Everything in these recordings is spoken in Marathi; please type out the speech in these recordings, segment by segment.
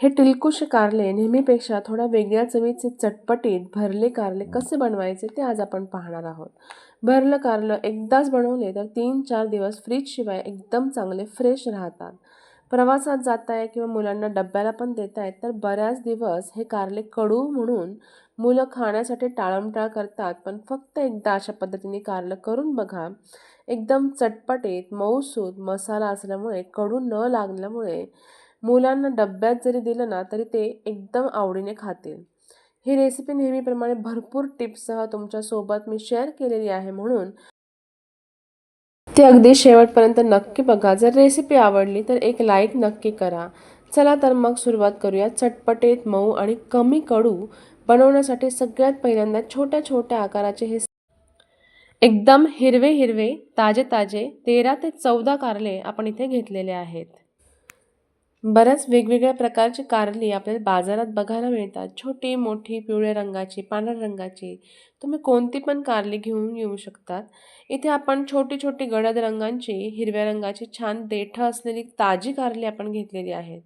हे टिलकुश कारले नेहमीपेक्षा थोड्या वेगळ्या चवीचे चटपटीत भरले कारले कसे बनवायचे ते आज आपण पाहणार आहोत. भरलं कारलं एकदाच बनवले तर तीन चार दिवस फ्रीजशिवाय एकदम चांगले फ्रेश राहतात. प्रवासात जाताय किंवा मुलांना डब्याला पण देतायत तर बऱ्याच दिवस हे कारले कडू म्हणून मुलं खाण्यासाठी टाळमटाळ करतात पण फक्त एकदा अशा पद्धतीने कारलं करून बघा. एकदम चटपटीत मऊसूत मसाला असल्यामुळे कडू न लागल्यामुळे मुलांना डब्यात जरी दिलं ना तरी ते एकदम आवडीने खातील. ही रेसिपी नेहमीप्रमाणे भरपूर टिप्ससह तुमच्यासोबत मी शेअर केलेली आहे म्हणून. ते अगदी शेवटपर्यंत नक्की बघा. जर रेसिपी आवडली तर एक लाईक नक्की करा. चला तर मग सुरुवात करूया. चटपटीत मऊ आणि कमी कडू बनवण्यासाठी सगळ्यात पहिल्यांदा छोट्या छोट्या आकाराचे हे एकदम हिरवे हिरवे ताजे ताजे तेरा ते चौदा कारले आपण इथे घेतलेले आहेत. बऱ्याच वेगवेगळ्या प्रकारची कारली आपल्याला बाजारात बघायला मिळतात. छोटी मोठी पिवळ्या रंगाची पांढऱ्या रंगाची. तुम्ही कोणती पण कारली घेऊन येऊ शकतात. इथे आपण छोटी छोटी गडद रंगांची हिरव्या रंगाची छान देठं असलेली ताजी कारली आपण घेतलेली आहेत.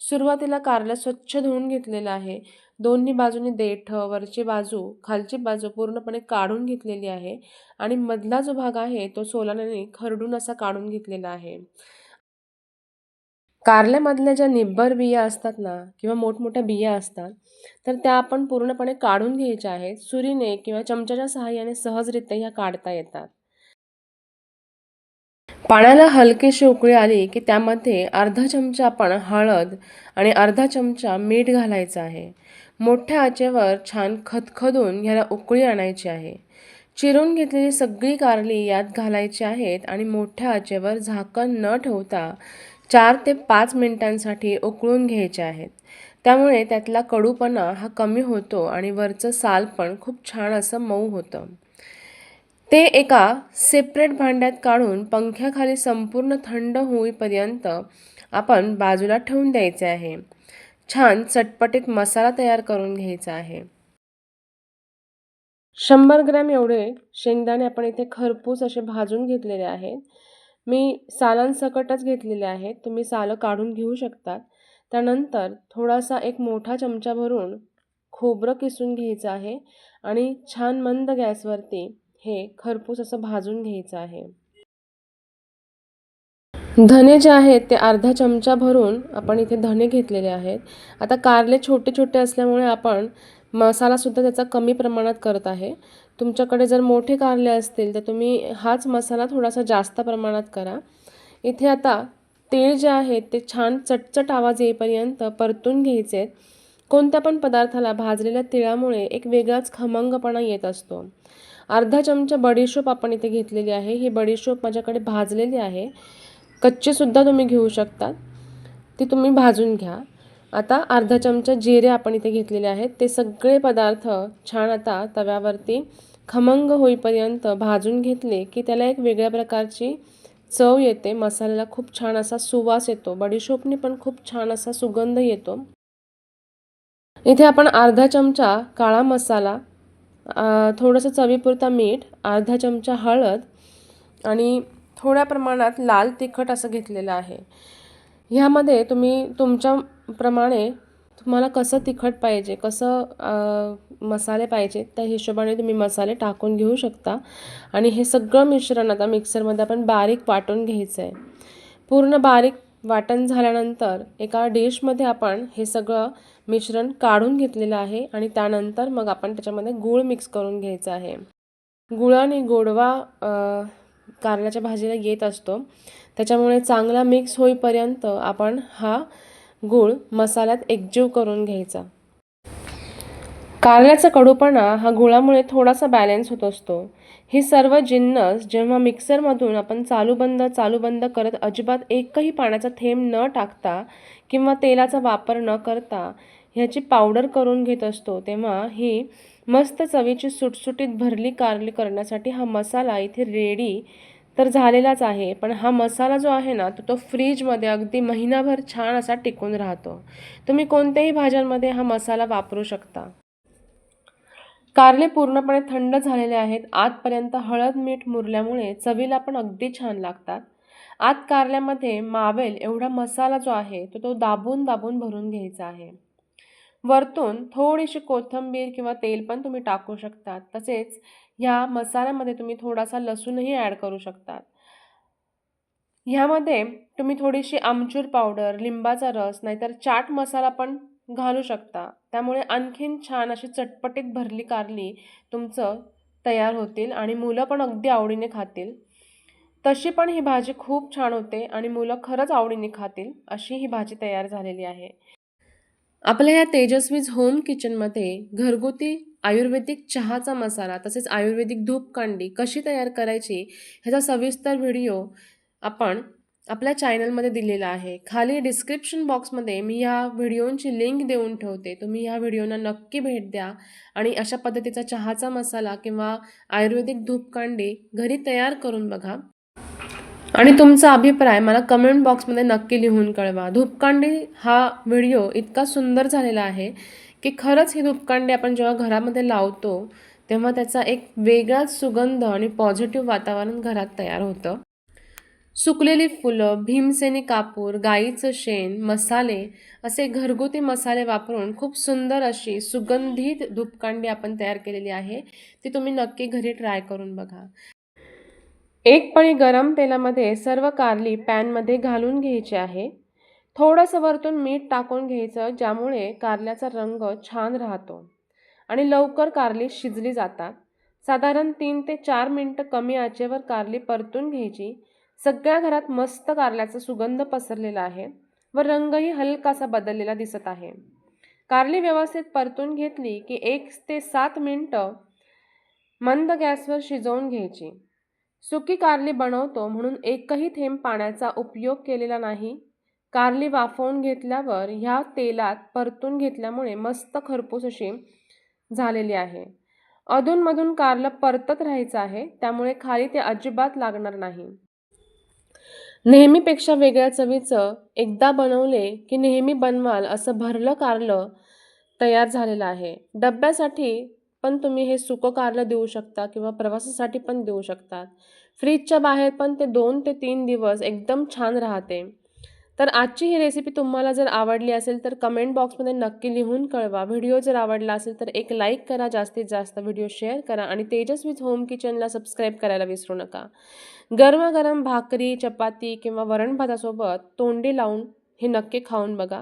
सुरुवातीला कारलं स्वच्छ धुवून घेतलेलं आहे. दोन्ही बाजूनी देठं वरची बाजू खालची बाजू पूर्णपणे काढून घेतलेली आहे आणि मधला जो भाग आहे तो सोलाने खरडून असा काढून घेतलेला आहे. कारल्यामधल्या ज्या निब्बर बिया असतात ना किंवा मोठमोठ्या बिया असतात तर त्या आपण पूर्णपणे काढून घ्यायच्या आहेत. सुरीने किंवा चमच्याच्या सहाय्याने सहजरित्या ह्या काढता येतात. पाण्याला हलकीशी उकळी आली की त्यामध्ये अर्धा चमचा आपण हळद आणि अर्धा चमचा मीठ घालायचं आहे. मोठ्या आचेवर छान खदखदून ह्याला उकळी आणायची आहे. चिरून घेतलेली सगळी कारली यात घालायची आहेत आणि मोठ्या आचेवर झाकण न ठेवता चार ते पाच मिनिटांसाठी उकळून घ्यायचे आहेत. त्यामुळे त्यातला कडूपणा हा कमी होतो आणि वरचं साल पण खूप छान असं मऊ होतं. ते एका सेपरेट भांड्यात काढून पंख्याखाली संपूर्ण थंड होईपर्यंत आपण बाजूला ठेवून द्यायचे आहे. छान चटपटीत मसाला तयार करून घ्यायचा आहे. शंभर ग्रॅम एवढे शेंगदाणे आपण इथे खरपूस असे भाजून घेतलेले आहेत. मी सालांसकटच घेतलेले आहेत. तुम्ही सालं काढून घेऊ शकतात. त्यानंतर थोडासा एक मोठा चमचा भरून खोबरं किसून घ्यायचं आहे आणि छान मंद गॅसवरती हे खरपूस असं भाजून घ्यायचं आहे. धने जे आहेत ते अर्धा चमचा भरून आपण इथे धने घेतलेले आहेत. आता कारले छोटे छोटे असल्यामुळे आपण मसालासुद्धा त्याचा कमी प्रमाणात करत आहे. तुमच्याकडे जर मोठे कारले असतील तर तुम्ही हाच मसाला थोडासा जास्त प्रमाणात करा. इथे आता तेल जे आहे ते छान चटचट आवाज येईपर्यंत परतून घ्यायचे. आहेत कोणत्या पण पदार्थाला भाजलेल्या तिळामुळे एक वेगळाच खमंगपणा येत असतो. अर्धा चमचा बडीशोप आपण इथे घेतलेली आहे. ही बडीशोप माझ्याकडे भाजलेली आहे. कच्चीसुद्धा तुम्ही घेऊ शकता. ती तुम्ही भाजून घ्या. आता अर्धा चमचा जिरे आपण इथे घेतलेले आहेत. ते सगळे पदार्थ छान आता तव्यावरती खमंग होईपर्यंत भाजून घेतले की त्याला एक वेगळ्या प्रकारची चव येते. मसाल्याला खूप छान असा सुवास येतो. बडीशोपनी पण खूप छान असा सुगंध येतो. इथे आपण अर्धा चमचा काळा मसाला थोडंसं चवीपुरता मीठ अर्धा चमचा हळद आणि थोड्या प्रमाणात लाल तिखट असं घेतलेलं आहे. ह्यामध्ये तुम्ही तुमच्याप्रमाणे तुम्हाला कसं तिखट पाहिजे कसं मसाले पाहिजे त्या हिशोबाने तुम्ही मसाले टाकून घेऊ शकता. आणि हे सगळं मिश्रण आता मिक्सरमध्ये आपण बारीक वाटून घ्यायचं आहे पूर्ण बारीक वाटण झाल्यानंतर एका डिशमध्ये आपण हे सगळं मिश्रण काढून घेतलेलं आहे आणि त्यानंतर मग आपण त्याच्यामध्ये गूळ मिक्स करून घ्यायचं आहे. गुळाने गोडवा कारल्याच्या भाजीला येत असतो. त्याच्यामुळे चांगला मिक्स होईपर्यंत आपण हा गूळ मसाल्यात एकजीव करून घ्यायचा. कारल्याचा कडूपणा हा गुळामुळे थोडासा बॅलन्स होत असतो. हे सर्व जिन्नस जेव्हा मिक्सरमधून आपण चालू बंद चालू बंद करत अजिबात एकही पाण्याचा थेंब न टाकता किंवा तेलाचा वापर न करता ह्याची पावडर करून घेत असतो तेव्हा ही मस्त चवीची सुटसुटीत भरली कारली करण्यासाठी हा मसाला इथे रेडी तर झालेलाच आहे. पण हा मसाला जो आहे ना तो तो फ्रीजमध्ये अगदी महिनाभर छान असा टिकून राहतो. तुम्ही कोणत्याही भाज्यांमध्ये हा मसाला वापरू शकता. कारले पूर्णपणे थंड झालेले आहेत. आतपर्यंत हळद मीठ मुरल्यामुळे चवीला पण अगदी छान लागतात. आत कारल्यामध्ये मावेल एवढा मसाला जो आहे तो तो दाबून दाबून भरून घ्यायचा आहे. वरतून थोडीशी कोथिंबीर किंवा तेल पण तुम्ही टाकू शकतात. तसेच ह्या मसाल्यामध्ये तुम्ही थोडासा लसूणही ॲड करू शकतात. ह्यामध्ये तुम्ही थोडीशी आमचूर पावडर लिंबाचा रस नाहीतर चाट मसाला पण घालू शकता. त्यामुळे आणखीन छान अशी चटपटीत भरली कारली तुमचं तयार होतील आणि मुलं पण अगदी आवडीने खातील. तशी पण ही भाजी खूप छान होते आणि मुलं खरंच आवडीने खातील अशी ही भाजी तयार झालेली आहे. आपल्या या तेजस्वीज होम किचनमध्ये घरगुती आयुर्वेदिक चहाचा मसाला तसेच आयुर्वेदिक धूपकांडी कशी तयार करायची ह्याचा सविस्तर व्हिडिओ आपण आपल्या चॅनलमध्ये दिलेला आहे. खाली डिस्क्रिप्शन बॉक्समध्ये मी या व्हिडिओंची लिंक देऊन ठेवते. तुम्ही ह्या व्हिडिओना नक्की भेट द्या आणि अशा पद्धतीचा चहाचा मसाला किंवा आयुर्वेदिक धूपकांडी घरी तयार करून बघा. आणि तुमचा अभिप्राय मला कमेंट बॉक्समध्ये नक्की लिहून कळवा. धूपकांडी हा व्हिडिओ इतका सुंदर झालेला आहे की खरंच ही धूपकांडी आपण जेव्हा घरामध्ये लावतो तेव्हा त्याचा एक वेगळाच सुगंध आणि पॉझिटिव्ह वातावरण घरात तयार होतं. सुकलेली फुलं भीमसेनी कापूर गाईचं शेण मसाले असे घरगुती मसाले वापरून खूप सुंदर अशी सुगंधित धूपकांडी आपण तयार केलेली आहे. ती तुम्ही नक्की घरी ट्राय करून बघा. एक पळी गरम तेलामध्ये सर्व कारली पॅनमध्ये घालून घ्यायची आहे. थोडंसं वरतून मीठ टाकून घ्यायचं ज्यामुळे कारल्याचा रंग छान राहतो आणि लवकर कारली शिजली जातात. साधारण तीन ते चार मिनटं कमी आचेवर कारली परतून घ्यायची. सगळ्या घरात मस्त कारल्याचा सुगंध पसरलेला आहे व रंगही हलकासा बदललेला दिसत आहे. कारली व्यवस्थित परतून घेतली की एक ते सात मिनटं मंद गॅसवर शिजवून घ्यायची. सुकी कारली बनवतो म्हणून एकही थेंब पाण्याचा उपयोग केलेला नाही. कारली वाफवून घेतल्यावर ह्या तेलात परतून घेतल्यामुळे मस्त खरपूस अशी झालेली आहे. अधूनमधून कारलं परतत राहायचं आहे त्यामुळे खाली ते अजिबात लागणार नाही. नेहमीपेक्षा वेगळ्या चवीचं एकदा बनवले की नेहमी बनवाल असं भरलं कारलं तयार झालेलं आहे. डब्यासाठी पण तुम्ही हे सुकं कारलं देऊ शकता किंवा प्रवासासाठी पण देऊ शकतात फ्रीजच्या बाहेर पण ते दोन ते तीन दिवस एकदम छान राहते. तर आजची ही रेसिपी तुम्हाला जर आवडली असेल तर कमेंट बॉक्समध्ये नक्की लिहून कळवा. व्हिडिओ जर आवडला असेल तर एक लाईक करा जास्तीत जास्त व्हिडिओ शेअर करा आणि तेजस्वीज होम किचनला सबस्क्राईब करायला विसरू नका. गरमागरम भाकरी चपाती किंवा वरण भातासोबत तोंडी लावून हे नक्की खाऊन बघा.